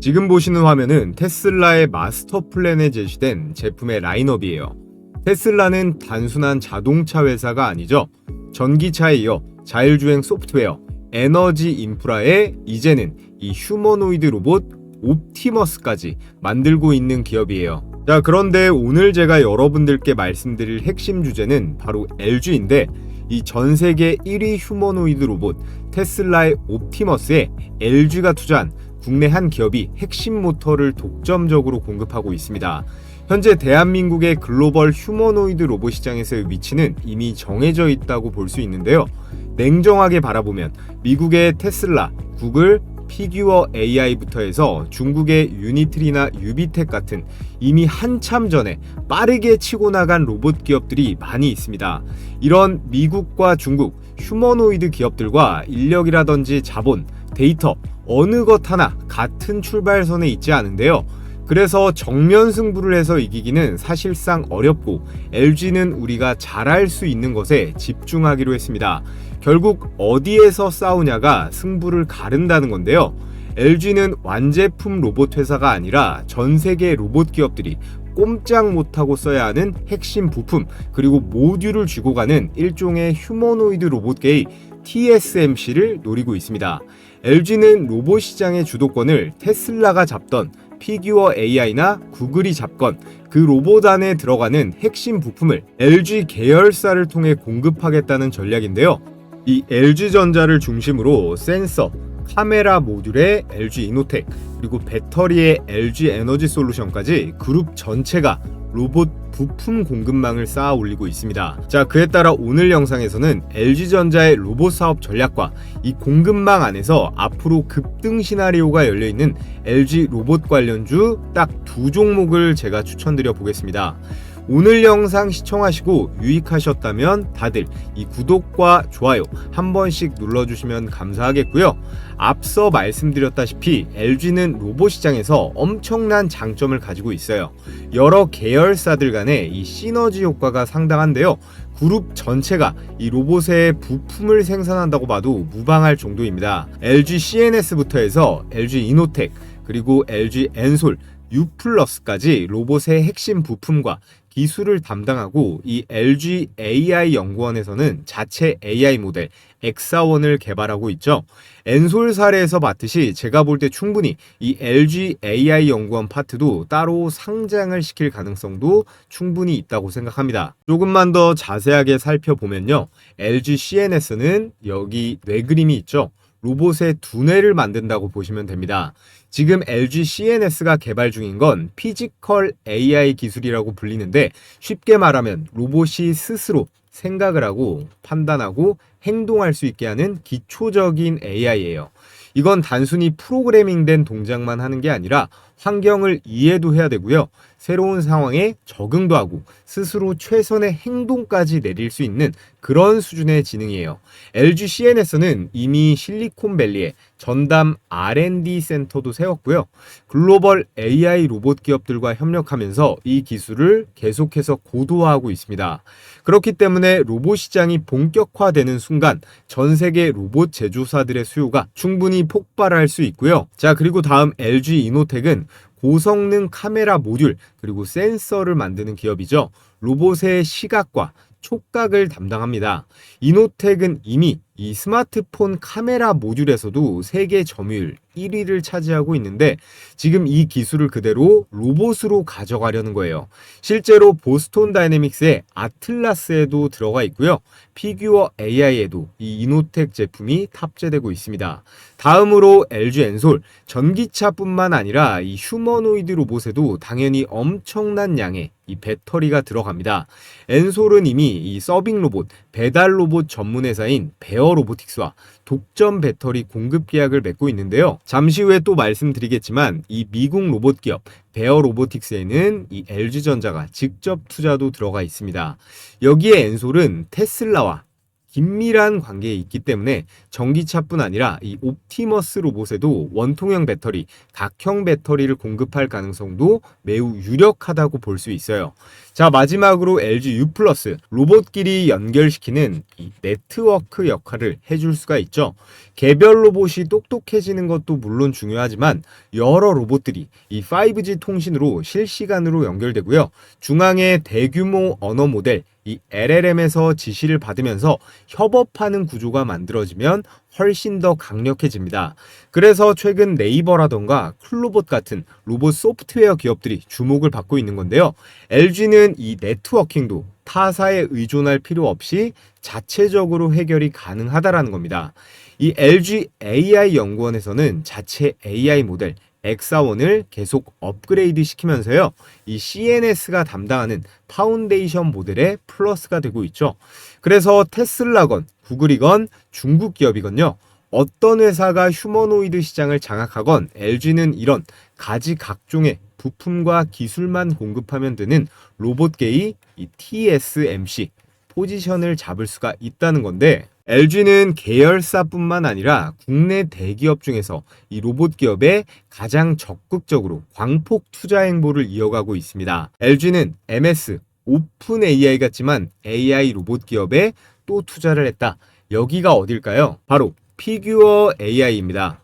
지금 보시는 화면은 테슬라의 마스터 플랜에 제시된 제품의 라인업이에요. 테슬라는 단순한 자동차 회사가 아니죠. 전기차에 이어 자율주행 소프트웨어, 에너지 인프라에 이제는 이 휴머노이드 로봇 옵티머스까지 만들고 있는 기업이에요. 자, 그런데 오늘 제가 여러분들께 말씀드릴 핵심 주제는 바로 LG인데 이 전 세계 1위 휴머노이드 로봇 테슬라의 옵티머스에 LG가 투자한 국내 한 기업이 핵심 모터를 독점적으로 공급하고 있습니다. 현재 대한민국의 글로벌 휴머노이드 로봇 시장에서의 위치는 이미 정해져 있다고 볼 수 있는데요. 냉정하게 바라보면 미국의 테슬라, 구글, 피규어 AI부터 해서 중국의 유니트리나 유비텍 같은 이미 한참 전에 빠르게 치고 나간 로봇 기업들이 많이 있습니다. 이런 미국과 중국 휴머노이드 기업들과 인력이라든지 자본, 데이터 어느 것 하나 같은 출발선에 있지 않은데요. 그래서 정면 승부를 해서 이기기는 사실상 어렵고 LG는 우리가 잘할 수 있는 것에 집중하기로 했습니다. 결국 어디에서 싸우냐가 승부를 가른다는 건데요. LG는 완제품 로봇 회사가 아니라 전 세계 로봇 기업들이 꼼짝 못하고 써야 하는 핵심 부품 그리고 모듈을 쥐고 가는 일종의 휴머노이드 로봇계의 TSMC를 노리고 있습니다. LG는 로봇 시장의 주도권을 테슬라가 잡던 피규어 AI나 구글이 잡건 그 로봇 안에 들어가는 핵심 부품을 LG 계열사를 통해 공급하겠다는 전략인데요. 이 LG전자를 중심으로 센서, 카메라 모듈의 LG 이노텍, 그리고 배터리의 LG 에너지 솔루션까지 그룹 전체가 로봇 부품 공급망을 쌓아 올리고 있습니다. 자, 그에 따라 오늘 영상에서는 LG전자의 로봇 사업 전략과 이 공급망 안에서 앞으로 급등 시나리오가 열려 있는 LG 로봇 관련주 딱 두 종목을 제가 추천드려 보겠습니다. 오늘 영상 시청하시고 유익하셨다면 다들 이 구독과 좋아요 한 번씩 눌러주시면 감사하겠고요. 앞서 말씀드렸다시피 LG는 로봇 시장에서 엄청난 장점을 가지고 있어요. 여러 계열사들 간의 이 시너지 효과가 상당한데요. 그룹 전체가 이 로봇의 부품을 생산한다고 봐도 무방할 정도입니다. LG CNS부터 해서 LG 이노텍 그리고 LG 엔솔 U 플러스까지 로봇의 핵심 부품과 기술을 담당하고 이 LG AI 연구원에서는 자체 AI 모델 엑사원을 개발하고 있죠. 엔솔 사례에서 봤듯이 제가 볼 때 충분히 이 LG AI 연구원 파트도 따로 상장을 시킬 가능성도 충분히 있다고 생각합니다. 조금만 더 자세하게 살펴보면요. LG CNS는 여기 뇌 그림이 있죠. 로봇의 두뇌를 만든다고 보시면 됩니다. 지금 LG CNS가 개발 중인 건 피지컬 AI 기술이라고 불리는데 쉽게 말하면 로봇이 스스로 생각을 하고 판단하고 행동할 수 있게 하는 기초적인 AI예요. 이건 단순히 프로그래밍된 동작만 하는 게 아니라 환경을 이해도 해야 되고요. 새로운 상황에 적응도 하고 스스로 최선의 행동까지 내릴 수 있는 그런 수준의 지능이에요. LG CNS는 이미 실리콘밸리에 전담 R&D 센터도 세웠고요. 글로벌 AI 로봇 기업들과 협력하면서 이 기술을 계속해서 고도화하고 있습니다. 그렇기 때문에 로봇 시장이 본격화되는 순간 전 세계 로봇 제조사들의 수요가 충분히 폭발할 수 있고요. 자, 그리고 다음 LG 이노텍은 고성능 카메라 모듈 그리고 센서를 만드는 기업이죠. 로봇의 시각과 촉각을 담당합니다. 이노텍은 이미 이 스마트폰 카메라 모듈에서도 세계 점유율 1위를 차지하고 있는데 지금 이 기술을 그대로 로봇으로 가져가려는 거예요. 실제로 보스톤 다이내믹스의 아틀라스에도 들어가 있고요. 피규어 AI에도 이 이노텍 제품이 탑재되고 있습니다. 다음으로 LG 엔솔 전기차뿐만 아니라 이 휴머노이드 로봇에도 당연히 엄청난 양의 이 배터리가 들어갑니다. 엔솔은 이미 이 서빙 로봇, 배달 로봇 전문 회사인 베어 로보틱스와 독점 배터리 공급 계약을 맺고 있는데요. 잠시 후에 또 말씀드리겠지만 이 미국 로봇 기업 베어 로보틱스에는 이 LG전자가 직접 투자도 들어가 있습니다. 여기에 엔솔은 테슬라와 긴밀한 관계에 있기 때문에 전기차뿐 아니라 이 옵티머스 로봇에도 원통형 배터리, 각형 배터리를 공급할 가능성도 매우 유력하다고 볼 수 있어요. 자, 마지막으로 LG U 플러스 로봇끼리 연결시키는 이 네트워크 역할을 해줄 수가 있죠. 개별 로봇이 똑똑해지는 것도 물론 중요하지만 여러 로봇들이 이 5G 통신으로 실시간으로 연결되고요. 중앙에 대규모 언어 모델 이 LLM에서 지시를 받으면서 협업하는 구조가 만들어지면 훨씬 더 강력해집니다. 그래서 최근 네이버라던가 클로봇 같은 로봇 소프트웨어 기업들이 주목을 받고 있는 건데요. LG는 이 네트워킹도 타사에 의존할 필요 없이 자체적으로 해결이 가능하다라는 겁니다. 이 LG AI 연구원에서는 자체 AI 모델 엑사원을 계속 업그레이드 시키면서요. 이 CNS가 담당하는 파운데이션 모델에 플러스가 되고 있죠. 그래서 테슬라건, 구글이건 중국 기업이건요. 어떤 회사가 휴머노이드 시장을 장악하건 LG는 이런 가지 각종의 부품과 기술만 공급하면 되는 로봇계의 이 TSMC 포지션을 잡을 수가 있다는 건데 LG는 계열사뿐만 아니라 국내 대기업 중에서 이 로봇 기업에 가장 적극적으로 광폭 투자 행보를 이어가고 있습니다. LG는 MS 오픈 AI 같지만 AI 로봇 기업에 또 투자를 했다. 여기가 어딜까요? 바로 피규어 AI입니다.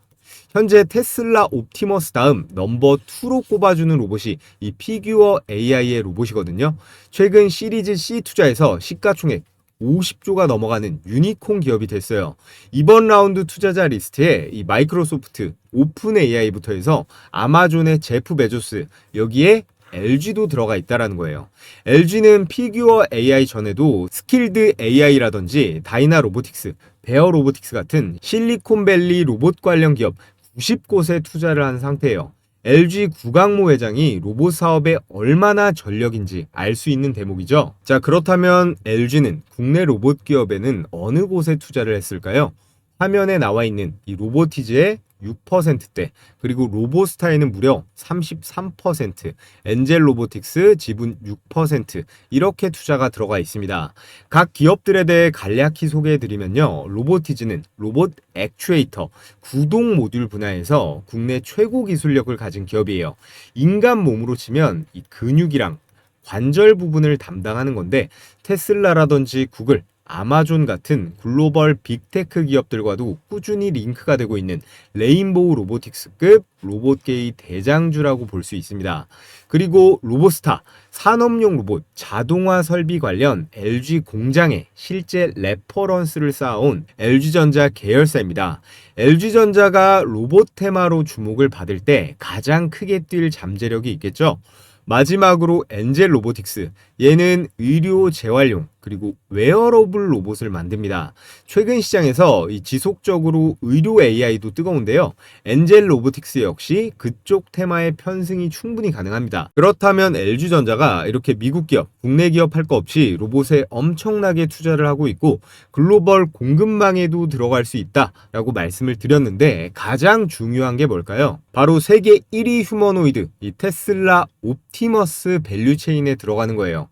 현재 테슬라 옵티머스 다음 넘버 2로 꼽아주는 로봇이 이 피규어 AI의 로봇이거든요. 최근 시리즈 C 투자에서 시가총액 50조가 넘어가는 유니콘 기업이 됐어요. 이번 라운드 투자자 리스트에 이 마이크로소프트, 오픈 AI부터 해서 아마존의 제프 베조스, 여기에 LG도 들어가 있다라는 거예요. LG는 피규어 AI 전에도 스킬드 AI라든지 다이나 로보틱스, 베어 로보틱스 같은 실리콘밸리 로봇 관련 기업 90곳에 투자를 한 상태예요. LG 구강모 회장이 로봇 사업에 얼마나 전력인지 알 수 있는 대목이죠. 자, 그렇다면 LG는 국내 로봇 기업에는 어느 곳에 투자를 했을까요? 화면에 나와 있는 이 로보티즈의 6%대 그리고 로보스타에는 무려 33% 엔젤 로보틱스 지분 6% 이렇게 투자가 들어가 있습니다. 각 기업들에 대해 간략히 소개해 드리면요. 로보티즈는 로봇 액추에이터 구동 모듈 분야에서 국내 최고 기술력을 가진 기업이에요. 인간 몸으로 치면 이 근육이랑 관절 부분을 담당하는 건데 테슬라라든지 구글 아마존 같은 글로벌 빅테크 기업들과도 꾸준히 링크가 되고 있는 레인보우 로보틱스급 로봇계의 대장주라고 볼 수 있습니다. 그리고 로보스타 산업용 로봇 자동화 설비 관련 LG 공장에 실제 레퍼런스를 쌓아온 LG전자 계열사입니다. LG전자가 로봇 테마로 주목을 받을 때 가장 크게 뛸 잠재력이 있겠죠. 마지막으로 엔젤 로보틱스. 얘는 의료 재활용 그리고 웨어러블 로봇을 만듭니다. 최근 시장에서 이 지속적으로 의료 AI도 뜨거운데요. 엔젤 로보틱스 역시 그쪽 테마의 편승이 충분히 가능합니다. 그렇다면 LG전자가 이렇게 미국 기업, 국내 기업 할 거 없이 로봇에 엄청나게 투자를 하고 있고 글로벌 공급망에도 들어갈 수 있다라고 말씀을 드렸는데 가장 중요한 게 뭘까요? 바로 세계 1위 휴머노이드 이 테슬라 옵티머스 밸류체인에 들어가는 거예요.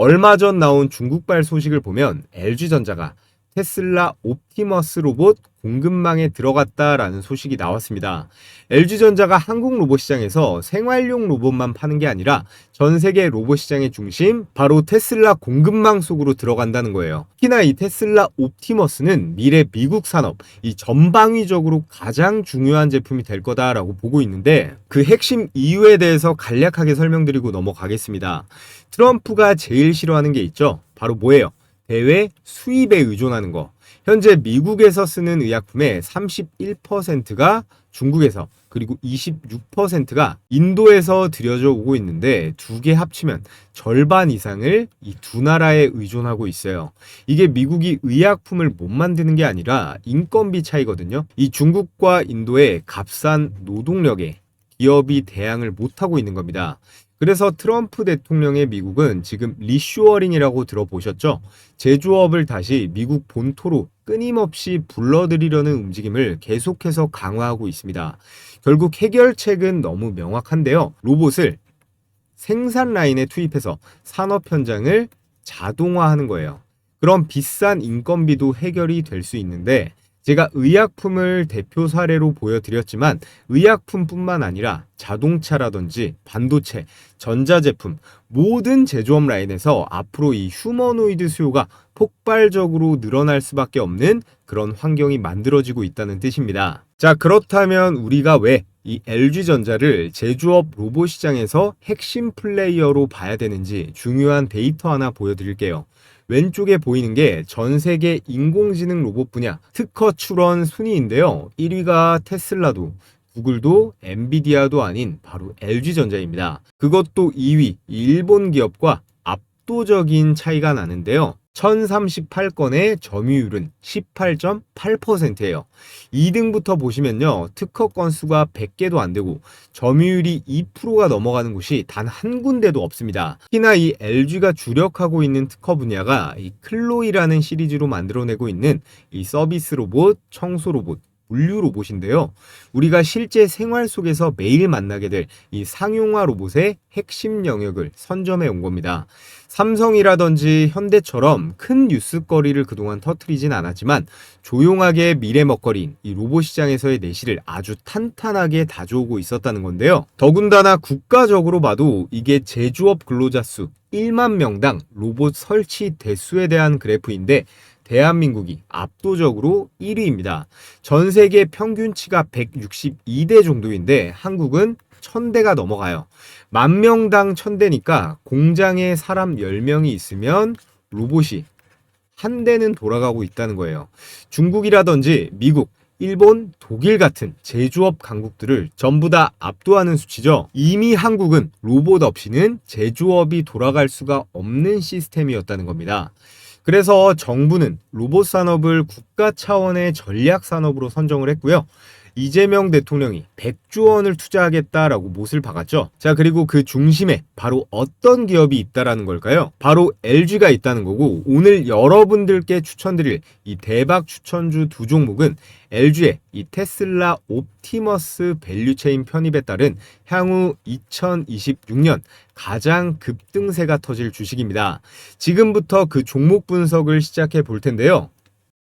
얼마 전 나온 중국발 소식을 보면 LG전자가 테슬라 옵티머스 로봇 공급망에 들어갔다라는 소식이 나왔습니다. LG전자가 한국 로봇 시장에서 생활용 로봇만 파는 게 아니라 전 세계 로봇 시장의 중심 바로 테슬라 공급망 속으로 들어간다는 거예요. 특히나 이 테슬라 옵티머스는 미래 미국 산업 이 전방위적으로 가장 중요한 제품이 될 거다라고 보고 있는데 그 핵심 이유에 대해서 간략하게 설명드리고 넘어가겠습니다. 트럼프가 제일 싫어하는 게 있죠. 바로 뭐예요? 대외 수입에 의존하는 거. 현재 미국에서 쓰는 의약품의 31%가 중국에서 그리고 26%가 인도에서 들여져 오고 있는데 두 개 합치면 절반 이상을 이 두 나라에 의존하고 있어요. 이게 미국이 의약품을 못 만드는 게 아니라 인건비 차이거든요. 이 중국과 인도의 값싼 노동력에 기업이 대항을 못하고 있는 겁니다. 그래서 트럼프 대통령의 미국은 지금 리슈어링이라고 들어보셨죠? 제조업을 다시 미국 본토로 끊임없이 불러들이려는 움직임을 계속해서 강화하고 있습니다. 결국 해결책은 너무 명확한데요. 로봇을 생산 라인에 투입해서 산업 현장을 자동화하는 거예요. 그런 비싼 인건비도 해결이 될 수 있는데 제가 의약품을 대표 사례로 보여드렸지만 의약품뿐만 아니라 자동차라든지 반도체, 전자제품 모든 제조업 라인에서 앞으로 이 휴머노이드 수요가 폭발적으로 늘어날 수밖에 없는 그런 환경이 만들어지고 있다는 뜻입니다. 자, 그렇다면 우리가 왜 이 LG전자를 제조업 로봇 시장에서 핵심 플레이어로 봐야 되는지 중요한 데이터 하나 보여드릴게요. 왼쪽에 보이는 게 전 세계 인공지능 로봇 분야 특허 출원 순위인데요. 1위가 테슬라도 구글도 엔비디아도 아닌 바로 LG전자입니다. 그것도 2위 일본 기업과 압도적인 차이가 나는데요. 1038건의 점유율은 18.8%예요. 2등부터 보시면요. 특허 건수가 100개도 안 되고 점유율이 2%가 넘어가는 곳이 단 한 군데도 없습니다. 특히나 이 LG가 주력하고 있는 특허 분야가 이 클로이라는 시리즈로 만들어내고 있는 이 서비스 로봇, 청소 로봇, 물류 로봇인데요. 우리가 실제 생활 속에서 매일 만나게 될 이 상용화 로봇의 핵심 영역을 선점해 온 겁니다. 삼성이라든지 현대처럼 큰 뉴스거리를 그동안 터트리진 않았지만 조용하게 미래 먹거리인 이 로봇 시장에서의 내실을 아주 탄탄하게 다져오고 있었다는 건데요. 더군다나 국가적으로 봐도 이게 제조업 근로자 수 1만 명당 로봇 설치 대수에 대한 그래프인데 대한민국이 압도적으로 1위입니다. 전 세계 평균치가 162대 정도인데 한국은 1000대가 넘어가요. 만 명당 1000대니까 공장에 사람 10명이 있으면 로봇이 한 대는 돌아가고 있다는 거예요. 중국이라든지 미국, 일본, 독일 같은 제조업 강국들을 전부 다 압도하는 수치죠. 이미 한국은 로봇 없이는 제조업이 돌아갈 수가 없는 시스템이었다는 겁니다. 그래서 정부는 로봇 산업을 국가 차원의 전략 산업으로 선정을 했고요. 이재명 대통령이 100조 원을 투자하겠다라고 못을 박았죠. 자, 그리고 그 중심에 바로 어떤 기업이 있다라는 걸까요? 바로 LG가 있다는 거고 오늘 여러분들께 추천드릴 이 대박 추천주 두 종목은 LG의 이 테슬라 옵티머스 밸류체인 편입에 따른 향후 2026년 가장 급등세가 터질 주식입니다. 지금부터 그 종목 분석을 시작해 볼 텐데요.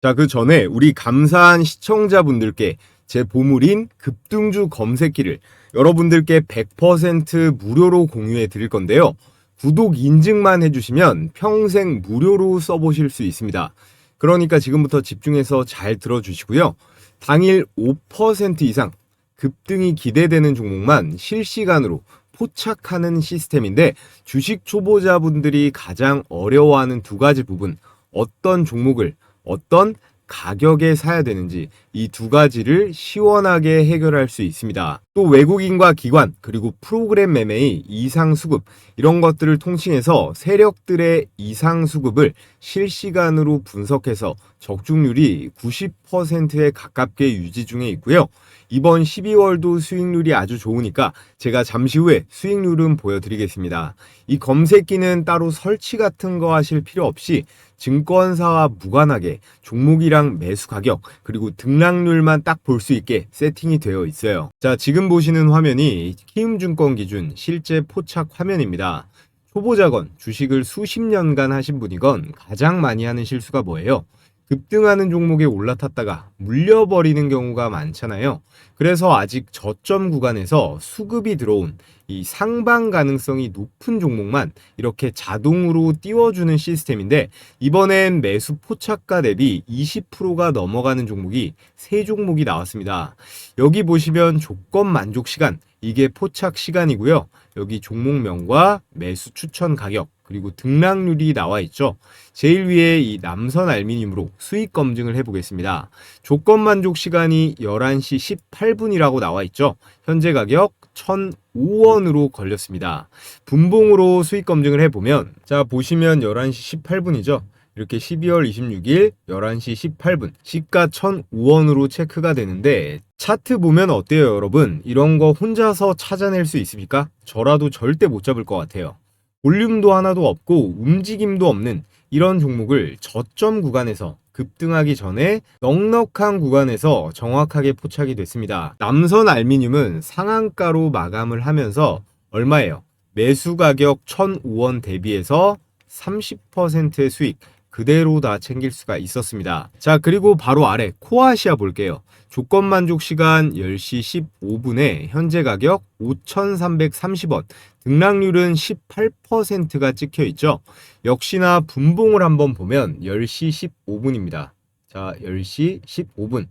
자, 그 전에 우리 감사한 시청자분들께 제 보물인 급등주 검색기를 여러분들께 100% 무료로 공유해 드릴 건데요. 구독 인증만 해주시면 평생 무료로 써보실 수 있습니다. 그러니까 지금부터 집중해서 잘 들어주시고요. 당일 5% 이상 급등이 기대되는 종목만 실시간으로 포착하는 시스템인데 주식 초보자분들이 가장 어려워하는 두 가지 부분 어떤 종목을 어떤 가격에 사야 되는지 이 두 가지를 시원하게 해결할 수 있습니다. 또 외국인과 기관 그리고 프로그램 매매의 이상 수급 이런 것들을 통칭해서 세력들의 이상 수급을 실시간으로 분석해서 적중률이 90%에 가깝게 유지 중에 있고요. 이번 12월도 수익률이 아주 좋으니까 제가 잠시 후에 수익률은 보여드리겠습니다. 이 검색기는 따로 설치 같은 거 하실 필요 없이 증권사와 무관하게 종목이랑 매수 가격 그리고 등락률만 딱 볼 수 있게 세팅이 되어 있어요. 자, 지금 보시는 화면이 키움증권 기준 실제 포착 화면입니다. 초보자건 주식을 수십 년간 하신 분이건 가장 많이 하는 실수가 뭐예요? 급등하는 종목에 올라탔다가 물려버리는 경우가 많잖아요. 그래서 아직 저점 구간에서 수급이 들어온 이 상방 가능성이 높은 종목만 이렇게 자동으로 띄워주는 시스템인데 이번엔 매수 포착가 대비 20%가 넘어가는 종목이 세 종목이 나왔습니다. 여기 보시면 조건 만족 시간 이게 포착 시간이고요. 여기 종목명과 매수 추천 가격 그리고 등락률이 나와 있죠. 제일 위에 이 남선 알미늄으로 수익 검증을 해보겠습니다. 조건 만족 시간이 11시 18분이라고 나와 있죠. 현재 가격 1,005원으로 걸렸습니다. 분봉으로 수익 검증을 해보면 자 보시면 11시 18분이죠. 이렇게 12월 26일 11시 18분 시가 1,005원으로 체크가 되는데 차트 보면 어때요 여러분? 이런 거 혼자서 찾아낼 수 있습니까? 저라도 절대 못 잡을 것 같아요. 볼륨도 하나도 없고 움직임도 없는 이런 종목을 저점 구간에서 급등하기 전에 넉넉한 구간에서 정확하게 포착이 됐습니다. 남선 알미늄은 상한가로 마감을 하면서 얼마예요? 매수 가격 1,005원 대비해서 30%의 수익 그대로 다 챙길 수가 있었습니다. 자, 그리고 바로 아래 코아시아 볼게요. 조건 만족 시간 10시 15분에 현재 가격 5,330원, 등락률은 18%가 찍혀 있죠. 역시나 분봉을 한번 보면 10시 15분입니다. 자, 10시 15분.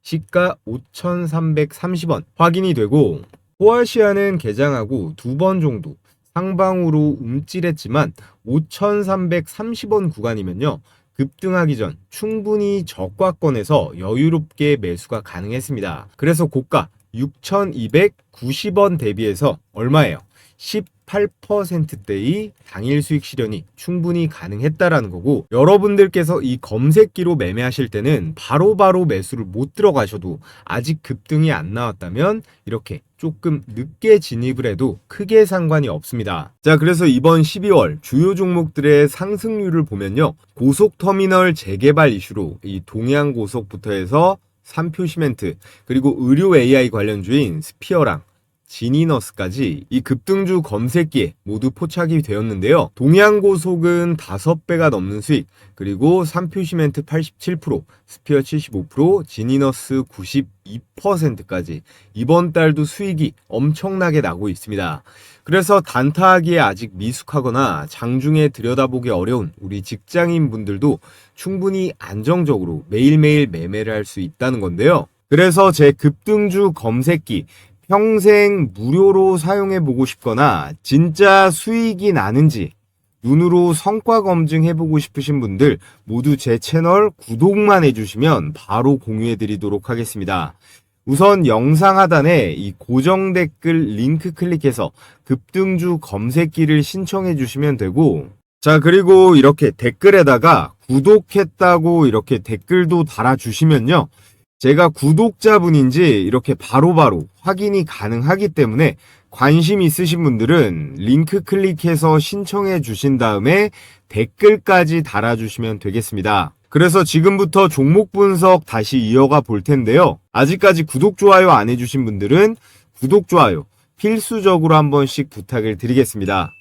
시가 5,330원 확인이 되고 코아시아는 개장하고 두 번 정도 상방으로 움찔했지만 5,330원 구간이면요. 급등하기 전 충분히 저가권에서 여유롭게 매수가 가능했습니다. 그래서 고가 6,290원 대비해서 얼마예요? 18%대의 당일 수익 실현이 충분히 가능했다라는 거고 여러분들께서 이 검색기로 매매하실 때는 바로 바로 매수를 못 들어가셔도 아직 급등이 안 나왔다면 이렇게 조금 늦게 진입을 해도 크게 상관이 없습니다. 자, 그래서 이번 12월 주요 종목들의 상승률을 보면요. 고속터미널 재개발 이슈로 이 동양고속부터 해서 삼표 시멘트 그리고 의료 AI 관련주인 스피어랑 지니너스까지 이 급등주 검색기에 모두 포착이 되었는데요. 동양고속은 5배가 넘는 수익, 그리고 삼표시멘트 87%, 스피어 75%, 지니너스 92%까지 이번 달도 수익이 엄청나게 나고 있습니다. 그래서 단타하기에 아직 미숙하거나 장중에 들여다보기 어려운 우리 직장인 분들도 충분히 안정적으로 매일매일 매매를 할 수 있다는 건데요. 그래서 제 급등주 검색기 평생 무료로 사용해 보고 싶거나 진짜 수익이 나는지 눈으로 성과 검증해 보고 싶으신 분들 모두 제 채널 구독만 해주시면 바로 공유해 드리도록 하겠습니다. 우선 영상 하단에 이 고정 댓글 링크 클릭해서 급등주 검색기를 신청해 주시면 되고 자 그리고 이렇게 댓글에다가 구독했다고 이렇게 댓글도 달아주시면요 제가 구독자분인지 이렇게 바로바로 확인이 가능하기 때문에 관심 있으신 분들은 링크 클릭해서 신청해 주신 다음에 댓글까지 달아주시면 되겠습니다. 그래서 지금부터 종목 분석 다시 이어가 볼 텐데요. 아직까지 구독, 좋아요 안 해주신 분들은 구독, 좋아요 필수적으로 한 번씩 부탁을 드리겠습니다.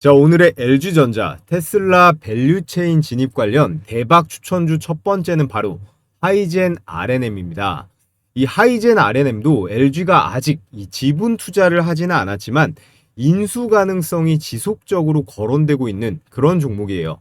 자, 오늘의 LG전자 테슬라 밸류체인 진입 관련 대박 추천주 첫 번째는 바로 하이젠 RNM입니다. 이 하이젠 RNM도 LG가 아직 이 지분 투자를 하지는 않았지만 인수 가능성이 지속적으로 거론되고 있는 그런 종목이에요.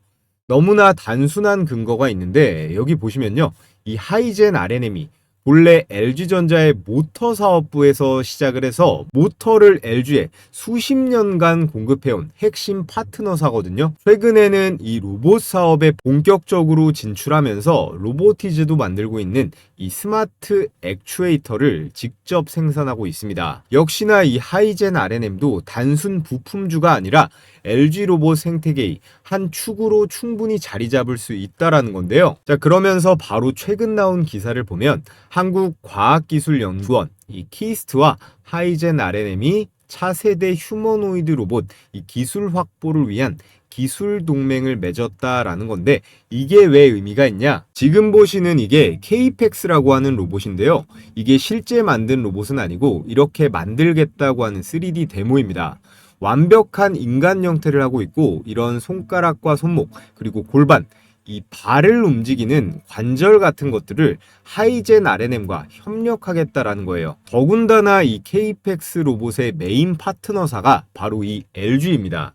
너무나 단순한 근거가 있는데 여기 보시면요. 이 하이젠 RNM이 본래 LG전자의 모터 사업부에서 시작을 해서 모터를 LG에 수십 년간 공급해온 핵심 파트너사거든요. 최근에는 이 로봇 사업에 본격적으로 진출하면서 로보티즈도 만들고 있는 이 스마트 액추에이터를 직접 생산하고 있습니다. 역시나 이 하이젠 RNM도 단순 부품주가 아니라 LG 로봇 생태계의 한 축으로 충분히 자리 잡을 수 있다라는 건데요. 자, 그러면서 바로 최근 나온 기사를 보면 한국과학기술연구원 이 키스트와 하이젠 RNM이 차세대 휴머노이드 로봇 이 기술 확보를 위한 기술 동맹을 맺었다라는 건데 이게 왜 의미가 있냐? 지금 보시는 이게 KPEX라고 하는 로봇인데요. 이게 실제 만든 로봇은 아니고 이렇게 만들겠다고 하는 3D 데모입니다. 완벽한 인간 형태를 하고 있고 이런 손가락과 손목 그리고 골반 이 발을 움직이는 관절 같은 것들을 하이젠 RNM과 협력하겠다라는 거예요. 더군다나 이 KPEX 로봇의 메인 파트너사가 바로 이 LG입니다.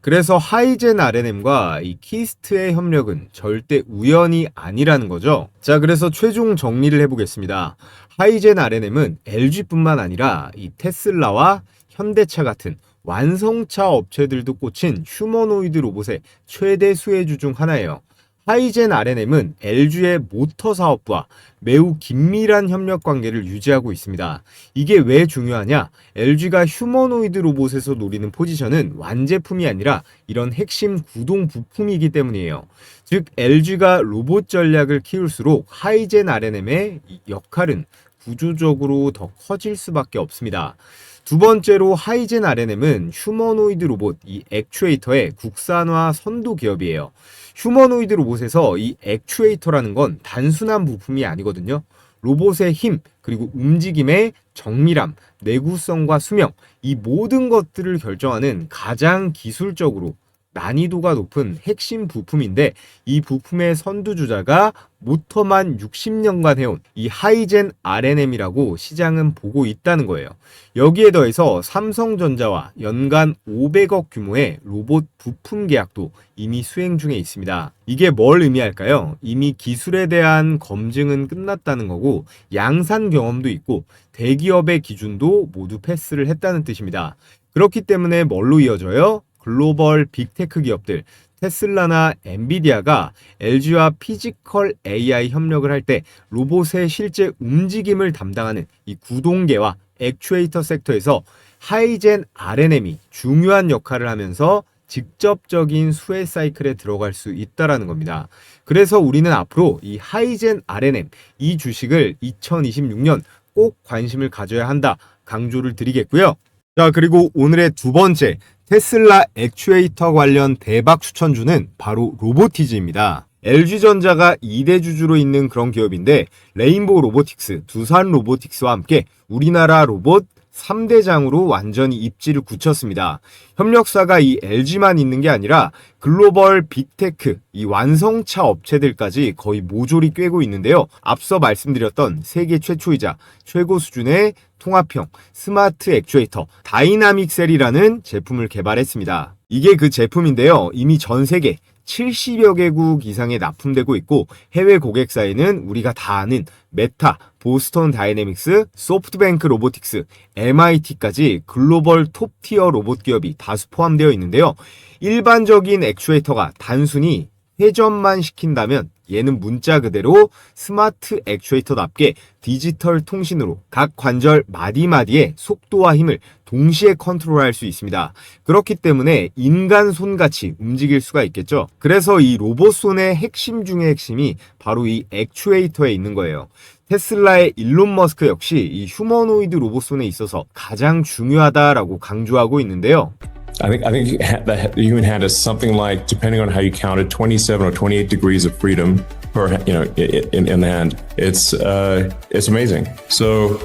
그래서 하이젠 RNM과 이 키스트의 협력은 절대 우연이 아니라는 거죠. 자, 그래서 최종 정리를 해보겠습니다. 하이젠 RNM은 LG뿐만 아니라 이 테슬라와 현대차 같은 완성차 업체들도 꽂힌 휴머노이드 로봇의 최대 수혜주 중 하나예요. 하이젠 RNM은 LG의 모터 사업부와 매우 긴밀한 협력 관계를 유지하고 있습니다. 이게 왜 중요하냐? LG가 휴머노이드 로봇에서 노리는 포지션은 완제품이 아니라 이런 핵심 구동 부품이기 때문이에요. 즉, LG가 로봇 전략을 키울수록 하이젠 RNM의 역할은 구조적으로 더 커질 수밖에 없습니다. 두 번째로 하이젠 RNM은 휴머노이드 로봇 이 액추에이터의 국산화 선도 기업이에요. 휴머노이드 로봇에서 이 액추에이터라는 건 단순한 부품이 아니거든요. 로봇의 힘, 그리고 움직임의 정밀함, 내구성과 수명, 이 모든 것들을 결정하는 가장 기술적으로 난이도가 높은 핵심 부품인데 이 부품의 선두주자가 모터만 60년간 해온 이 하이젠 RNM이라고 시장은 보고 있다는 거예요. 여기에 더해서 삼성전자와 연간 500억 규모의 로봇 부품 계약도 이미 수행 중에 있습니다. 이게 뭘 의미할까요? 이미 기술에 대한 검증은 끝났다는 거고 양산 경험도 있고 대기업의 기준도 모두 패스를 했다는 뜻입니다. 그렇기 때문에 뭘로 이어져요? 글로벌 빅테크 기업들 테슬라나 엔비디아가 LG와 피지컬 AI 협력을 할 때 로봇의 실제 움직임을 담당하는 이 구동계와 액추에이터 섹터에서 하이젠 RNM이 중요한 역할을 하면서 직접적인 수혜 사이클에 들어갈 수 있다라는 겁니다. 그래서 우리는 앞으로 이 하이젠 RNM 이 주식을 2026년 꼭 관심을 가져야 한다 강조를 드리겠고요. 자, 그리고 오늘의 두 번째 테슬라 액추에이터 관련 대박 추천주는 바로 로보티즈입니다. LG전자가 2대 주주로 있는 그런 기업인데 레인보우 로보틱스, 두산 로보틱스와 함께 우리나라 로봇 3대장으로 완전히 입지를 굳혔습니다. 협력사가 이 LG만 있는 게 아니라 글로벌 빅테크, 이 완성차 업체들까지 거의 모조리 꿰고 있는데요. 앞서 말씀드렸던 세계 최초이자 최고 수준의 통합형 스마트 액추에이터 다이나믹 셀이라는 제품을 개발했습니다. 이게 그 제품인데요. 이미 전 세계 70여 개국 이상에 납품되고 있고 해외 고객사에는 우리가 다 아는 메타, 보스턴 다이내믹스, 소프트뱅크 로보틱스, MIT까지 글로벌 톱티어 로봇 기업이 다수 포함되어 있는데요. 일반적인 액추에이터가 단순히 회전만 시킨다면 얘는 문자 그대로 스마트 액추에이터답게 디지털 통신으로 각 관절 마디마디의 속도와 힘을 동시에 컨트롤할 수 있습니다. 그렇기 때문에 인간 손같이 움직일 수가 있겠죠. 그래서 이 로봇 손의 핵심 중의 핵심이 바로 이 액추에이터에 있는 거예요. 테슬라의 일론 머스크 역시 이 휴머노이드 로봇 손에 있어서 가장 중요하다라고 강조하고 있는데요. I think I think the human hand is something like, depending on how you count it, 27 or 28 degrees of freedom per you know in, in the hand. It's uh, it's amazing. So,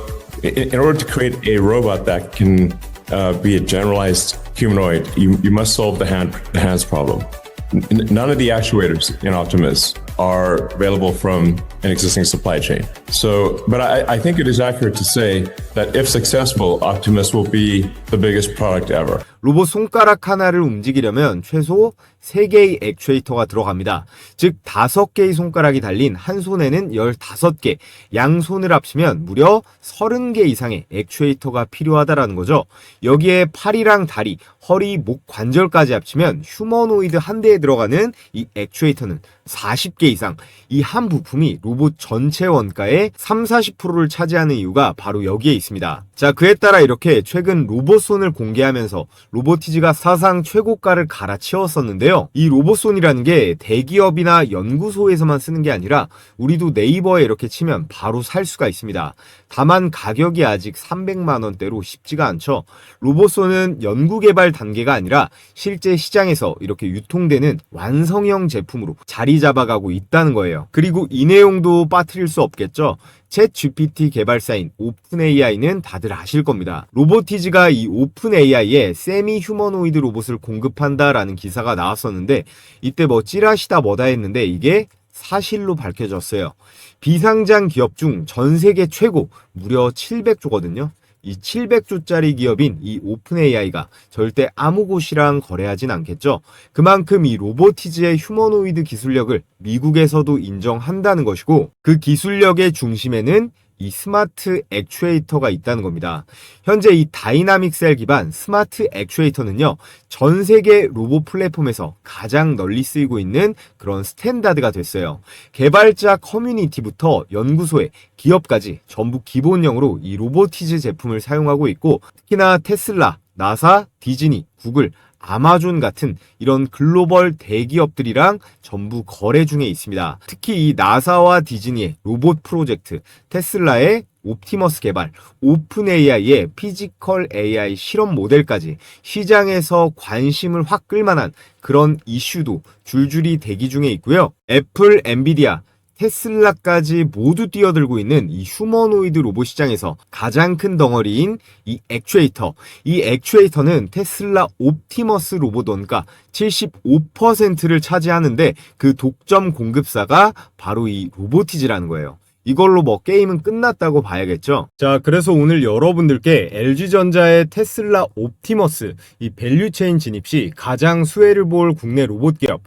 in, in order to create a robot that can uh, be a generalized humanoid, you, you must solve the hand the hands problem. N- none of the actuators in Optimus are available from an existing supply chain. So, but I, I think it is accurate to say that if successful, Optimus will be the biggest product ever. 로봇 손가락 하나를 움직이려면 최소 3개의 액추에이터가 들어갑니다. 즉 5개의 손가락이 달린 한 손에는 15개, 양손을 합치면 무려 30개 이상의 액추에이터가 필요하다라는 거죠. 여기에 팔이랑 다리, 허리, 목 관절까지 합치면 휴머노이드 한 대에 들어가는 이 액추에이터는 40개 이상. 이 한 부품이 로봇 전체 원가의 3, 40%를 차지하는 이유가 바로 여기에 있습니다. 자, 그에 따라 이렇게 최근 로봇손을 공개하면서 로보티즈가 사상 최고가를 갈아치웠었는데요. 이 로봇손이라는 게 대기업이나 연구소에서만 쓰는 게 아니라 우리도 네이버에 이렇게 치면 바로 살 수가 있습니다. 다만 가격이 아직 300만 원대로 쉽지가 않죠. 로봇손은 연구개발 단계가 아니라 실제 시장에서 이렇게 유통되는 완성형 제품으로 자리 잡아가고 있다는 거예요. 그리고 이 내용도 빠뜨릴 수 없겠죠. 챗 GPT 개발사인 오픈AI는 다들 아실 겁니다. 로보티즈가 이 오픈AI에 세미 휴머노이드 로봇을 공급한다라는 기사가 나왔었는데 이때 뭐 찌라시다 뭐다 했는데 이게 사실로 밝혀졌어요. 비상장 기업 중 전 세계 최고 무려 700조거든요. 이 700조짜리 기업인 이 오픈 AI가 절대 아무 곳이랑 거래하진 않겠죠. 그만큼 이 로보티즈의 휴머노이드 기술력을 미국에서도 인정한다는 것이고 그 기술력의 중심에는 이 스마트 액추에이터가 있다는 겁니다. 현재 이 다이나믹 셀 기반 스마트 액추에이터는요, 전 세계 로봇 플랫폼에서 가장 널리 쓰이고 있는 그런 스탠다드가 됐어요. 개발자 커뮤니티부터 연구소에 기업까지 전부 기본형으로 이 로보티즈 제품을 사용하고 있고, 특히나 테슬라, 나사, 디즈니, 구글, 아마존 같은 이런 글로벌 대기업들이랑 전부 거래 중에 있습니다. 특히 이 나사와 디즈니의 로봇 프로젝트, 테슬라의 옵티머스 개발, 오픈 AI의 피지컬 AI 실험 모델까지 시장에서 관심을 확 끌만한 그런 이슈도 줄줄이 대기 중에 있고요. 애플, 엔비디아, 테슬라까지 모두 뛰어들고 있는 이 휴머노이드 로봇 시장에서 가장 큰 덩어리인 이 액추에이터. 이 액추에이터는 테슬라 옵티머스 로봇 원가 75%를 차지하는데 그 독점 공급사가 바로 이 로보티즈라는 거예요. 이걸로 뭐 게임은 끝났다고 봐야겠죠. 자, 그래서 오늘 여러분들께 LG전자의 테슬라 옵티머스 이 밸류체인 진입 시 가장 수혜를 볼 국내 로봇 기업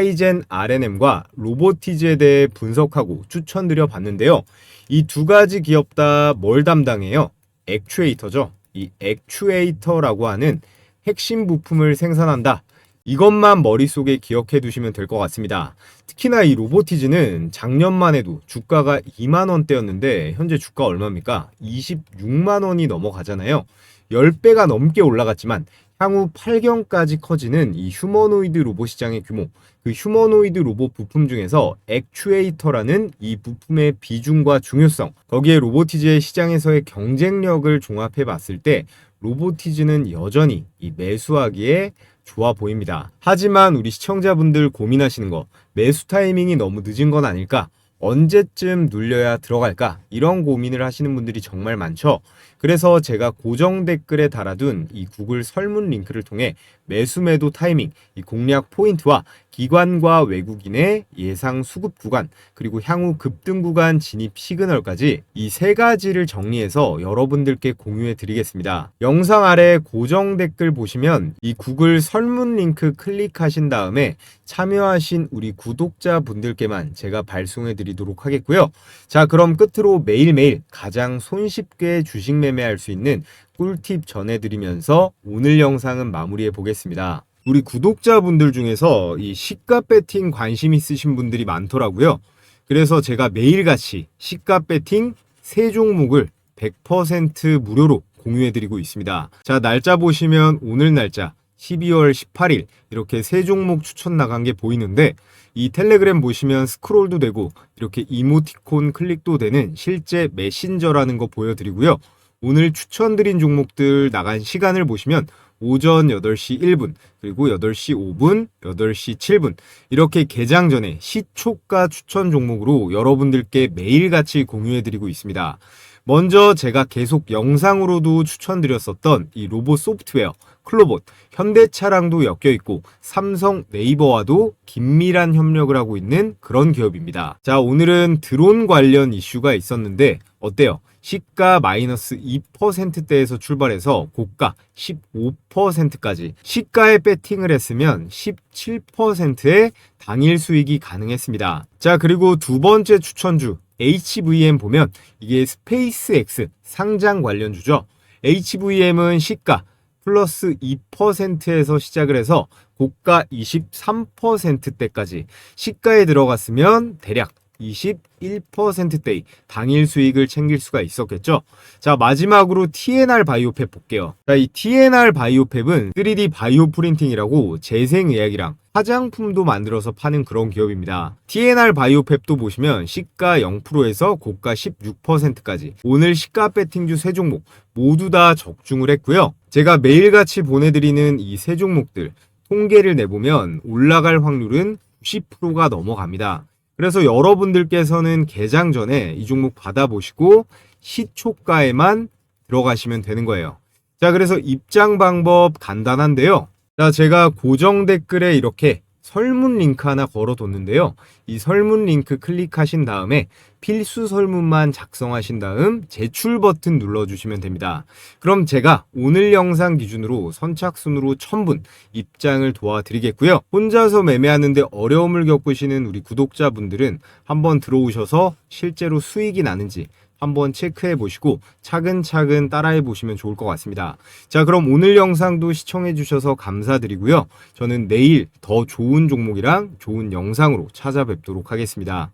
하이젠 RNM과 로보티즈에 대해 분석하고 추천드려 봤는데요. 이 두 가지 기업 다 뭘 담당해요? 액추에이터죠. 이 액추에이터라고 하는 핵심 부품을 생산한다. 이것만 머릿속에 기억해 두시면 될 것 같습니다. 특히나 이 로보티즈는 작년만 해도 주가가 2만 원대였는데 현재 주가 얼마입니까? 26만 원이 넘어가잖아요. 10배가 넘게 올라갔지만 향후 8경까지 커지는 이 휴머노이드 로봇 시장의 규모, 그 휴머노이드 로봇 부품 중에서 액추에이터라는 이 부품의 비중과 중요성, 거기에 로보티즈의 시장에서의 경쟁력을 종합해 봤을 때 로보티즈는 여전히 이 매수하기에 좋아 보입니다. 하지만 우리 시청자분들 고민하시는 거 매수 타이밍이 너무 늦은 건 아닐까? 언제쯤 눌려야 들어갈까? 이런 고민을 하시는 분들이 정말 많죠. 그래서 제가 고정 댓글에 달아둔 이 구글 설문 링크를 통해 매수 매도 타이밍, 이 공략 포인트와 기관과 외국인의 예상 수급 구간, 그리고 향후 급등 구간 진입 시그널까지 이 세 가지를 정리해서 여러분들께 공유해 드리겠습니다. 영상 아래 고정 댓글 보시면 이 구글 설문 링크 클릭하신 다음에 참여하신 우리 구독자분들께만 제가 발송해 드리도록 하겠고요. 자, 그럼 끝으로 매일매일 가장 손쉽게 주식 매매할 수 있는 꿀팁 전해드리면서 오늘 영상은 마무리해 보겠습니다. 우리 구독자분들 중에서 이 시가 배팅 관심 있으신 분들이 많더라고요. 그래서 제가 매일같이 시가 배팅 세 종목을 100% 무료로 공유해드리고 있습니다. 자, 날짜 보시면 오늘 날짜 12월 18일 이렇게 세 종목 추천 나간 게 보이는데 이 텔레그램 보시면 스크롤도 되고 이렇게 이모티콘 클릭도 되는 실제 메신저라는 거 보여드리고요. 오늘 추천드린 종목들 나간 시간을 보시면 오전 8시 1분, 그리고 8시 5분, 8시 7분 이렇게 개장 전에 시초가 추천 종목으로 여러분들께 매일같이 공유해드리고 있습니다. 먼저 제가 계속 영상으로도 추천드렸었던 이 로봇 소프트웨어 클로봇 현대차랑도 엮여 있고 삼성 네이버와도 긴밀한 협력을 하고 있는 그런 기업입니다. 자 오늘은 드론 관련 이슈가 있었는데 어때요? 시가 마이너스 2%대에서 출발해서 고가 15%까지 시가에 배팅을 했으면 17%의 당일 수익이 가능했습니다. 자 그리고 두 번째 추천주 HVM 보면 이게 스페이스X 상장 관련주죠. HVM은 시가 플러스 2%에서 시작을 해서 고가 23%대까지 시가에 들어갔으면 대략 21%대의 당일 수익을 챙길 수가 있었겠죠. 자, 마지막으로 TNR 바이오팹 볼게요. 자, 이 TNR 바이오팹은 3D 바이오 프린팅이라고 재생의학이랑 화장품도 만들어서 파는 그런 기업입니다. TNR 바이오팹도 보시면 시가 0%에서 고가 16%까지 오늘 시가 배팅주 세 종목 모두 다 적중을 했고요. 제가 매일같이 보내드리는 이 세 종목들 통계를 내보면 올라갈 확률은 90%가 넘어갑니다. 그래서 여러분들께서는 개장 전에 이 종목 받아보시고 시초가에만 들어가시면 되는 거예요. 자, 그래서 입장 방법 간단한데요. 자, 제가 고정 댓글에 이렇게 설문 링크 하나 걸어뒀는데요. 이 설문 링크 클릭하신 다음에 필수 설문만 작성하신 다음 제출 버튼 눌러주시면 됩니다. 그럼 제가 오늘 영상 기준으로 선착순으로 1000분 입장을 도와드리겠고요. 혼자서 매매하는데 어려움을 겪으시는 우리 구독자분들은 한번 들어오셔서 실제로 수익이 나는지 한번 체크해 보시고 차근차근 따라해 보시면 좋을 것 같습니다. 자, 그럼 오늘 영상도 시청해 주셔서 감사드리고요. 저는 내일 더 좋은 종목이랑 좋은 영상으로 찾아뵙도록 하겠습니다.